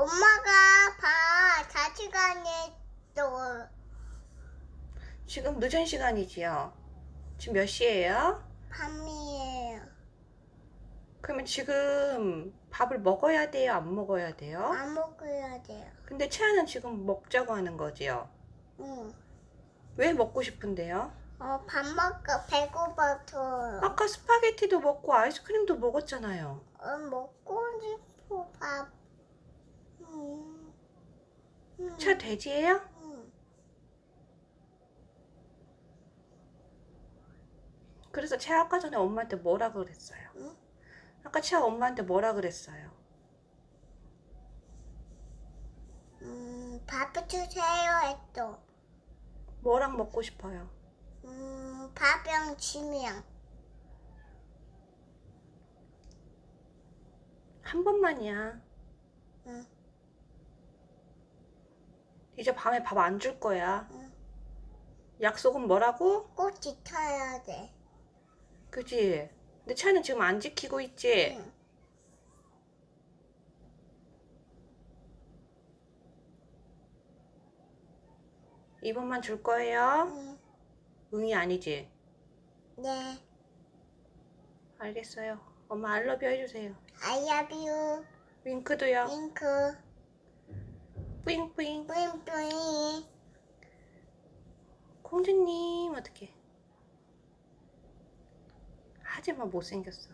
엄마가 봐. 4시간에 또 지금 늦은 시간이지요. 지금 몇 시예요? 밤이에요. 그러면 지금 밥을 먹어야 돼요? 안 먹어야 돼요? 안 먹어야 돼요. 근데 채아는 지금 먹자고 하는 거지요. 응. 왜 먹고 싶은데요? 어, 밥 먹고 배고파서 아까 스파게티도 먹고 아이스크림도 먹었잖아요. 어, 먹고 싶어 밥. 음. 음. 채아 돼지예요? 음. 그래서 채아 아까 전에 엄마한테 뭐라 그랬어요? 응? 아까 채아 엄마한테 뭐라 그랬어요? 음, 밥 주세요 했어. 뭐랑 먹고 싶어요? 음, 밥이랑 침이랑. 한 번만이야. 응. 이제 밤에 밥 안 줄 거야. 응. 약속은 뭐라고? 꼭 지켜야 돼. 그지? 근데 채아는 지금 안 지키고 있지? 응. 이번만 줄 거예요? 응. 응이 아니지? 네. 알겠어요. 엄마 알러뷰 해주세요. I love you. 윙크도요. 윙크. 공주님 어떻게? 하지마 못생겼어.